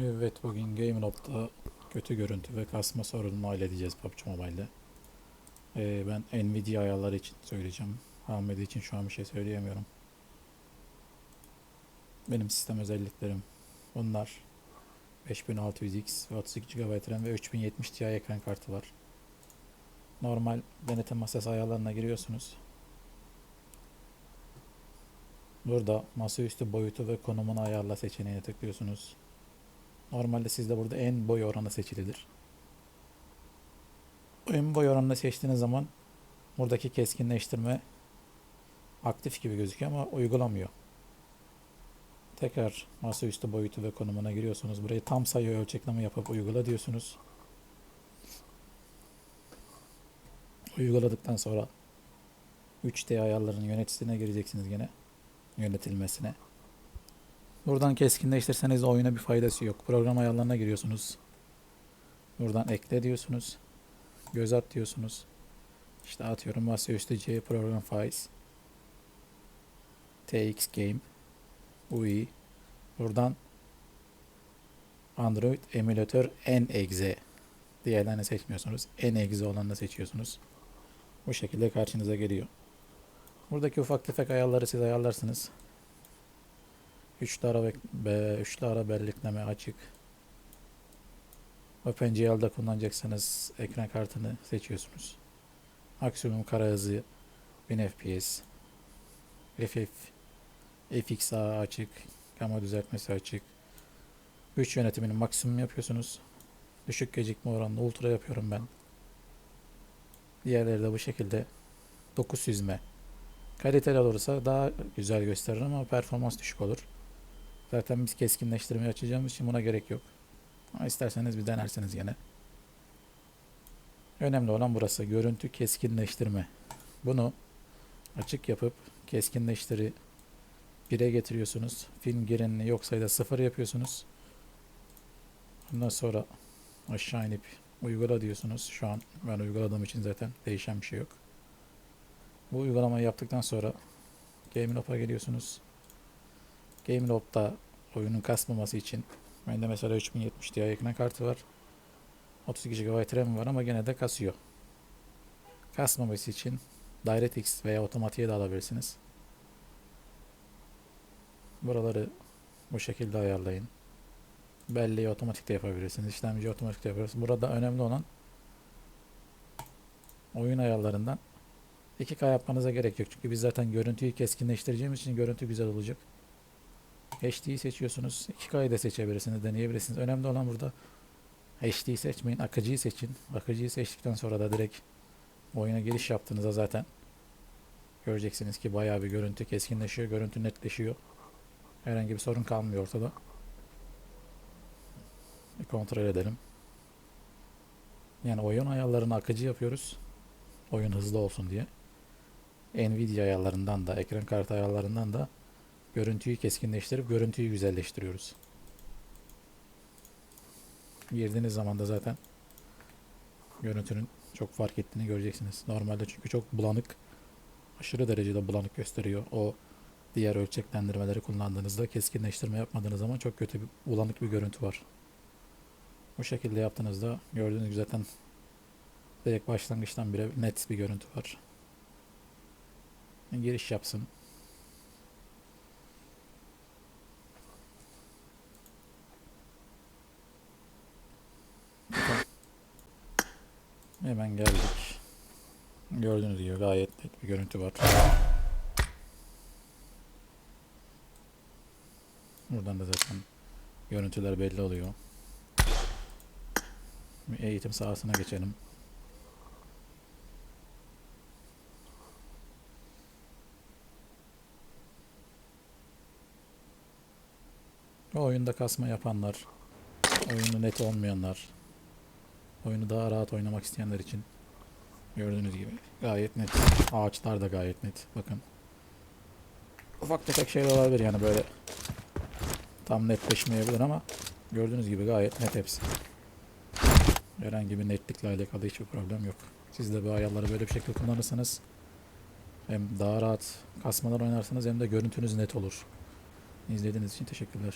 Evet bugün GameLob'da kötü görüntü ve kasma sorununu halledeceğiz PUBG Mobile'de. Ee, ben Nvidia ayarları için söyleyeceğim. Ahmet için şu an bir şey söyleyemiyorum. Benim sistem özelliklerim bunlar. 5600X ve 32 GB RAM ve 3070 Ti ekran kartı var. Normal denetim masası ayarlarına giriyorsunuz. Burada masaüstü boyutu ve konumunu ayarla seçeneğine tıklıyorsunuz. Normalde sizde burada en boy oranı seçilidir. En boy oranını seçtiğiniz zaman buradaki keskinleştirme aktif gibi gözüküyor ama uygulamıyor. Tekrar masaüstü boyutu ve konumuna giriyorsunuz. Burayı tam sayı ölçekleme yapıp uygula diyorsunuz. Uyguladıktan sonra 3D ayarlarının yöneticisine gireceksiniz gene. Yönetilmesine. Buradan keskinleştirseniz de oyuna bir faydası yok. Program ayarlarına giriyorsunuz. Buradan ekle diyorsunuz. Göz at diyorsunuz. İşte atıyorum masaüstü C program files. TX game. UI. Buradan Android emülatör en exe. Diğerlerini seçmiyorsunuz. En exe olanını seçiyorsunuz. Bu şekilde karşınıza geliyor. Buradaki ufak tefek ayarları siz ayarlarsınız. Üçlü ara, be, üçlü ara belirtleme açık. OpenGL'da kullanacaksanız ekran kartını seçiyorsunuz. Maksimum kara hızı 1000 FPS. FF, FXA açık. Gamma düzeltmesi açık. Güç yönetimini maksimum yapıyorsunuz. Düşük gecikme oranlı ultra yapıyorum ben. Diğerleri de bu şekilde 9 süzme. Kaliteli olursa daha güzel gösterir ama performans düşük olur. Zaten biz keskinleştirmeyi açacağımız için buna gerek yok. Ama isterseniz bir denersiniz yine. Önemli olan burası. Görüntü keskinleştirme. Bunu açık yapıp keskinleştiri 1'e getiriyorsunuz. Film girenini yok sayıda 0 yapıyorsunuz. Ondan sonra aşağı inip uygula diyorsunuz. Şu an ben uyguladığım için zaten değişen bir şey yok. Bu uygulamayı yaptıktan sonra GameLob'a geliyorsunuz. GameLob'da oyunun kasmaması için bende mesela 3070 Ti ekran kartı var. 32 GB RAM var ama gene de kasıyor. Kasmaması için DirectX veya otomatiğe de alabilirsiniz. Buraları bu şekilde ayarlayın. Belleği otomatik de yapabilirsiniz. İşlemci otomatik de yapabilirsiniz. Burada önemli olan oyun ayarlarından 2K yapmanıza gerek yok. Çünkü biz zaten görüntüyü keskinleştireceğimiz için görüntü güzel olacak. HD'yi seçiyorsunuz. 2K'yı da seçebilirsiniz, deneyebilirsiniz. Önemli olan burada HD'yi seçmeyin, akıcıyı seçin. Akıcıyı seçtikten sonra da direkt oyuna giriş yaptığınızda zaten göreceksiniz ki bayağı bir görüntü keskinleşiyor, görüntü netleşiyor. Herhangi bir sorun kalmıyor ortada. Bir kontrol edelim. Yani oyun ayarlarını akıcı yapıyoruz. Oyun hızlı olsun diye. Nvidia ayarlarından da, ekran kartı ayarlarından da görüntüyü keskinleştirip görüntüyü güzelleştiriyoruz. Girdiğiniz zaman da zaten görüntünün çok fark ettiğini göreceksiniz. Normalde çünkü çok bulanık, aşırı derecede bulanık gösteriyor. O diğer ölçeklendirmeleri kullandığınızda keskinleştirme yapmadığınız zaman çok kötü bir bulanık bir görüntü var. Bu şekilde yaptığınızda gördüğünüz gibi zaten direkt başlangıçtan bile net bir görüntü var. Giriş yapsın. Hemen geldik. Gördüğünüz gibi gayet net bir görüntü var. Buradan da zaten görüntüler belli oluyor. Bir eğitim sahasına geçelim. O oyunda kasma yapanlar, oyunu net olmayanlar, oyunu daha rahat oynamak isteyenler için gördüğünüz gibi gayet net. Ağaçlar da gayet net. Bakın. Ufak tefek şeyler olabilir yani böyle tam netleşmeyebilir ama gördüğünüz gibi gayet net hepsi. Herhangi bir netlikle alakalı hiçbir problem yok. Siz de bu ayarları böyle bir şekilde kullanırsanız hem daha rahat kasmalar oynarsanız hem de görüntünüz net olur. İzlediğiniz için teşekkürler.